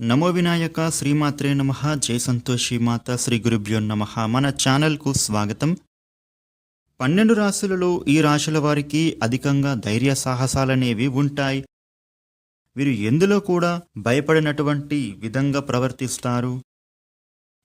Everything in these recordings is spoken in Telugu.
నమో వినాయక శ్రీమాత్రే నమ జయ సంతోషి మాత శ్రీ గురుభ్యో నమ. మన ఛానల్కు స్వాగతం. పన్నెండు రాశులలో ఈ రాశుల వారికి అధికంగా ధైర్య సాహసాలనేవి ఉంటాయి. వీరు ఎందులో కూడా భయపడినటువంటి విధంగా ప్రవర్తిస్తారు?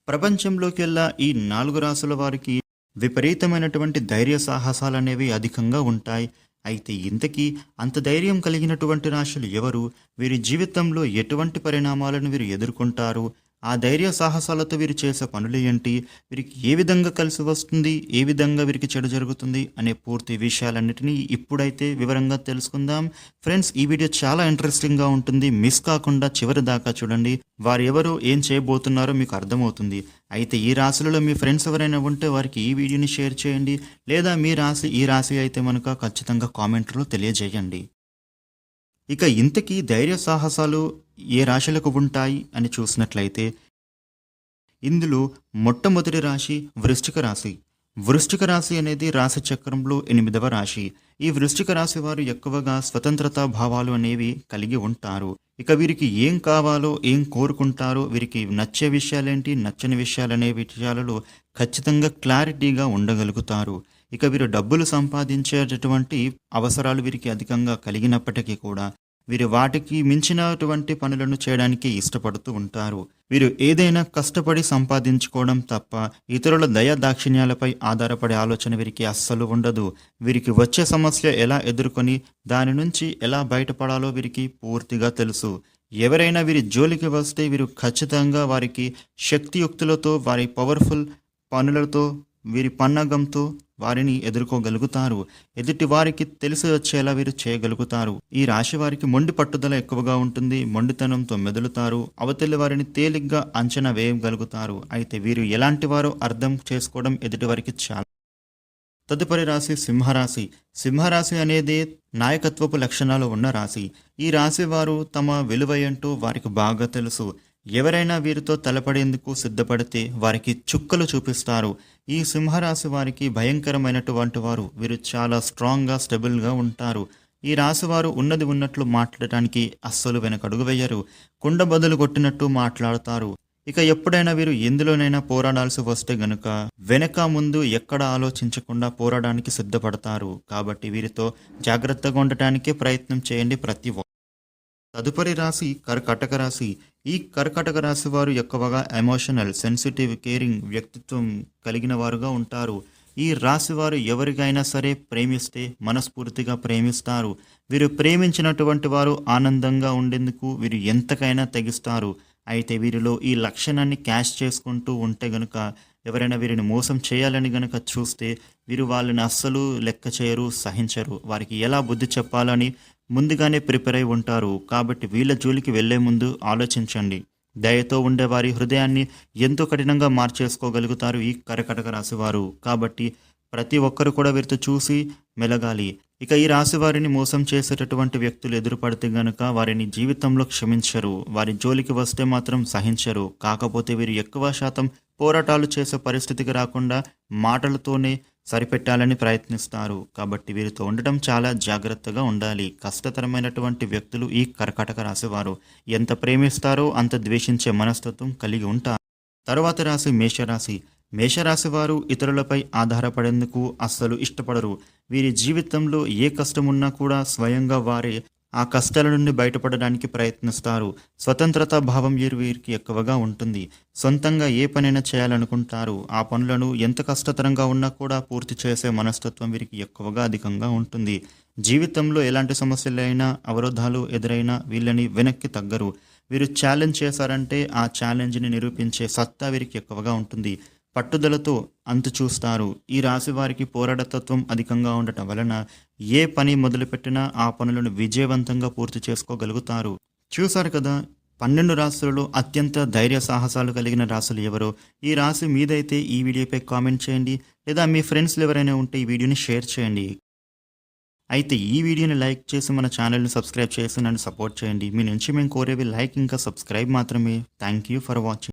ప్రపంచంలోకెల్లా ఈ నాలుగు రాశుల వారికి విపరీతమైనటువంటి ధైర్య సాహసాలనేవి అధికంగా ఉంటాయి. అయితే ఇంతకీ అంత ధైర్యం కలిగినటువంటి రాశులు ఎవరు? వీరి జీవితంలో ఎటువంటి పరిణామాలను వీరు ఎదుర్కొంటారు? ఆ ధైర్య సాహసాలతో వీరు చేసే పనులు ఏంటి? వీరికి ఏ విధంగా కలిసి వస్తుంది? ఏ విధంగా వీరికి చెడు జరుగుతుంది? అనే పూర్తి విషయాలన్నిటినీ ఇప్పుడైతే వివరంగా తెలుసుకుందాం. ఫ్రెండ్స్ ఈ వీడియో చాలా ఇంట్రెస్టింగ్గా ఉంటుంది. మిస్ కాకుండా చివరి దాకా చూడండి. వారు ఎవరు ఏం చేయబోతున్నారో మీకు అర్థమవుతుంది. అయితే ఈ రాశులలో మీ ఫ్రెండ్స్ ఎవరైనా ఉంటే వారికి ఈ వీడియోని షేర్ చేయండి. లేదా మీ రాశి ఈ రాశి అయితే మనక ఖచ్చితంగా కామెంట్లో తెలియజేయండి. ఇక ఇంతకీ ధైర్య సాహసాలు ఏ రాశులకు ఉంటాయి అని చూసినట్లయితే ఇందులో మొట్టమొదటి రాశి వృశ్చిక రాశి. వృశ్చిక రాశి అనేది రాశి చక్రంలో ఎనిమిదవ రాశి. ఈ వృశ్చిక రాశి వారు ఎక్కువగా స్వతంత్రతా భావాలు అనేవి కలిగి ఉంటారు. ఇక వీరికి ఏం కావాలో ఏం కోరుకుంటారో వీరికి నచ్చే విషయాలేంటి నచ్చని విషయాలనే విషయాలలో ఖచ్చితంగా క్లారిటీగా ఉండగలుగుతారు. ఇక వీరు డబ్బులు సంపాదించేటటువంటి అవసరాలు వీరికి అధికంగా కలిగినప్పటికీ కూడా వీరు వాటికి మించినటువంటి పనులను చేయడానికి ఇష్టపడుతూ ఉంటారు. వీరు ఏదైనా కష్టపడి సంపాదించుకోవడం తప్ప ఇతరుల దయా దాక్షిణ్యాలపై ఆధారపడే ఆలోచన వీరికి అస్సలు ఉండదు. వీరికి వచ్చే సమస్య ఎలా ఎదుర్కొని దాని నుంచి ఎలా బయటపడాలో వీరికి పూర్తిగా తెలుసు. ఎవరైనా వీరి జోలికి వస్తే వీరు ఖచ్చితంగా వారికి శక్తియుక్తులతో వారి పవర్ఫుల్ పనులతో వీరి పన్నగంతో వారిని ఎదుర్కోగలుగుతారు. ఎదుటి వారికి తెలిసి వచ్చేలా వీరు చేయగలుగుతారు. ఈ రాశి వారికి మొండి పట్టుదల ఎక్కువగా ఉంటుంది. మొండితనంతో మెదులుతారు. అవతలి వారిని తేలిగ్గా అంచనా వేయగలుగుతారు. అయితే వీరు ఎలాంటి వారో అర్థం చేసుకోవడం ఎదుటి వారికి చాలా తదుపరి రాశి సింహరాశి. సింహరాశి అనేది నాయకత్వపు లక్షణాలు ఉన్న రాశి. ఈ రాశి వారు తమ విలువ ఏంటో వారికి బాగా తెలుసు. ఎవరైనా వీరితో తలపడేందుకు సిద్ధపడితే వారికి చుక్కలు చూపిస్తారు. ఈ సింహరాశి వారికి భయంకరమైనటువంటి వారు వీరు చాలా స్ట్రాంగ్గా స్టెబుల్గా ఉంటారు. ఈ రాశి వారు ఉన్నది ఉన్నట్లు మాట్లాడటానికి అస్సలు వెనకడుగు వేయరు. కుండ బదులు కొట్టినట్టు మాట్లాడతారు. ఇక ఎప్పుడైనా వీరు ఎందులోనైనా పోరాడాల్సి వస్తే గనుక వెనక ముందు ఎక్కడ ఆలోచించకుండా పోరాడానికి సిద్ధపడతారు. కాబట్టి వీరితో జాగ్రత్తగా ఉండటానికే ప్రయత్నం చేయండి ప్రతి తదుపరి రాశి కర్కటక రాశి. ఈ కర్కటక రాశి వారు ఎక్కువగా ఎమోషనల్ సెన్సిటివ్ కేరింగ్ వ్యక్తిత్వం కలిగిన వారుగా ఉంటారు. ఈ రాశి వారు ఎవరికైనా సరే ప్రేమిస్తే మనస్ఫూర్తిగా ప్రేమిస్తారు. వీరు ప్రేమించినటువంటి వారు ఆనందంగా ఉండేందుకు వీరు ఎంతకైనా తెగిస్తారు. అయితే వీరిలో ఈ లక్షణాన్ని క్యాష్ చేసుకుంటూ ఉంటే గనుక ఎవరైనా వీరిని మోసం చేయాలని గనుక చూస్తే వీరు వాళ్ళని అస్సలు లెక్క చేయరు సహించరు. వారికి ఎలా బుద్ధి చెప్పాలని ముందుగానే ప్రిపేర్ అయి ఉంటారు. కాబట్టి వీళ్ళ జోలికి వెళ్ళే ముందు ఆలోచించండి. దయతో ఉండే వారి హృదయాన్ని ఎంతో కఠినంగా మార్చేసుకోగలుగుతారు ఈ కరకటక రాశివారు. కాబట్టి ప్రతి ఒక్కరు కూడా వీరితో చూసి మెలగాలి. ఇక ఈ రాశి వారిని మోసం చేసేటటువంటి వ్యక్తులు ఎదురుపడితే గనుక వారిని జీవితంలో క్షమించరు. వారి జోలికి వస్తే మాత్రం సహించరు. కాకపోతే వీరు ఎక్కువ శాతం పోరాటాలు చేసే పరిస్థితికి రాకుండా మాటలతోనే సరిపెట్టాలని ప్రయత్నిస్తారు. కాబట్టి వీరితో ఉండటం చాలా జాగ్రత్తగా ఉండాలి. కష్టతరమైనటువంటి వ్యక్తులు ఈ కర్కాటక రాశివారు. ఎంత ప్రేమిస్తారో అంత ద్వేషించే మనస్తత్వం కలిగి ఉంటారు. తరువాత రాశి మేషరాశి. మేషరాశి వారు ఇతరులపై ఆధారపడేందుకు అస్సలు ఇష్టపడరు. వీరి జీవితంలో ఏ కష్టం ఉన్నా కూడా స్వయంగా వారే ఆ కష్టాల నుండి బయటపడడానికి ప్రయత్నిస్తారు. స్వతంత్రత భావం వీరు వీరికి ఎక్కువగా ఉంటుంది. సొంతంగా ఏ పనైనా చేయాలనుకుంటారు. ఆ పనులను ఎంత కష్టతరంగా ఉన్నా కూడా పూర్తి చేసే మనస్తత్వం వీరికి ఎక్కువగా అధికంగా ఉంటుంది. జీవితంలో ఎలాంటి సమస్యలైనా అవరోధాలు ఎదురైనా వీళ్ళని వెనక్కి తగ్గరు. వీరు ఛాలెంజ్ చేశారంటే ఆ ఛాలెంజ్ని నిరూపించే సత్తా వీరికి ఎక్కువగా ఉంటుంది. పట్టుదలతో అంతు చూస్తారు. ఈ రాశి వారికి పోరాడతత్వం అధికంగా ఉండటం వలన ఏ పని మొదలుపెట్టినా ఆ పనులను విజయవంతంగా పూర్తి చేసుకోగలుగుతారు. చూశారు కదా పన్నెండు రాశులలో అత్యంత ధైర్య సాహసాలు కలిగిన రాశులు ఎవరో ఈ రాశి మీదైతే ఈ వీడియోపై కామెంట్ చేయండి. లేదా మీ ఫ్రెండ్స్లు ఎవరైనా ఉంటే ఈ వీడియోని షేర్ చేయండి. అయితే ఈ వీడియోని లైక్ చేసి మన ఛానల్ని సబ్స్క్రైబ్ చేసి నన్ను సపోర్ట్ చేయండి. మీ నుంచి మేము కోరేవి లైక్ ఇంకా సబ్స్క్రైబ్ మాత్రమే. Thank you for watching.